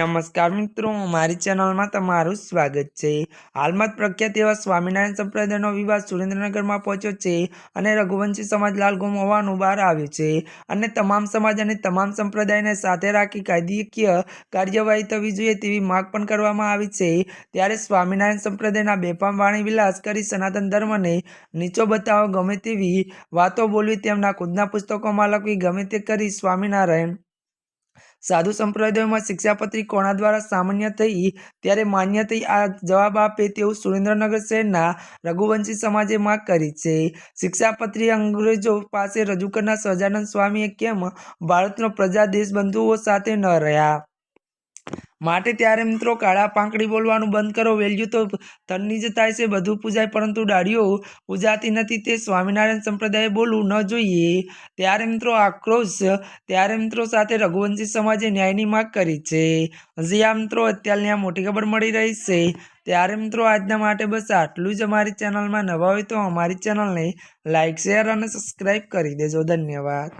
નમસ્કાર મિત્રો, મારી ચેનલમાં તમારું સ્વાગત છે. હાલમાં પ્રખ્યાત એવા સ્વામિનારાયણ સંપ્રદાયનો વિવાદ સુરેન્દ્રનગરમાં પહોંચ્યો છે અને રઘુવંશી સમાજ લાલ ગુમ હોવાનું બહાર આવ્યું છે અને તમામ સમાજ અને તમામ સંપ્રદાયને સાથે રાખી કાયદીકીય કાર્યવાહી થવી જોઈએ તેવી માગ પણ કરવામાં આવી છે. ત્યારે સ્વામિનારાયણ સંપ્રદાયના બેફામ વાણી વિલાસ કરી સનાતન ધર્મને નીચો બતાવો ગમે તેવી વાતો બોલવી તેમના ખુદના પુસ્તકોમાં લખવી ગમે તે કરી સ્વામિનારાયણ સાધુ સંપ્રદાયોમાં શિક્ષાપત્રી કોણા દ્વારા સામાન્ય થઈ ત્યારે માન્ય થઈ આ જવાબ આપે તેવું સુરેન્દ્રનગર શહેરના રઘુવંશી સમાજે માંગ કરી છે. શિક્ષાપત્રી અંગ્રેજો પાસે રજૂ કરનાર સહજાનંદ સ્વામીએ કેમ ભારતનો પ્રજા દેશબંધુઓ સાથે ન રહ્યા? માટે ત્યારે મિત્રો કાળા પાંખડી બોલવાનું બંધ કરો. વેલ્યુ તો તનની જ થાય છે, બધું પૂજાય, પરંતુ ડાળીઓ પૂજાતી નથી. તે સ્વામિનારાયણ સંપ્રદાયે બોલવું ન જોઈએ. ત્યારે મિત્રો આક્રોશ, ત્યારે મિત્રો સાથે રઘુવંશી સમાજે ન્યાયની માગ કરી છે. હજી આ મિત્રો અત્યારની આ મોટી ખબર મળી રહી છે. ત્યારે મિત્રો આજના માટે બસ આટલું જ અમારી ચેનલમાં નવા હોય તો અમારી ચેનલને લાઇક શેર અને સબસ્ક્રાઈબ કરી દેજો. ધન્યવાદ.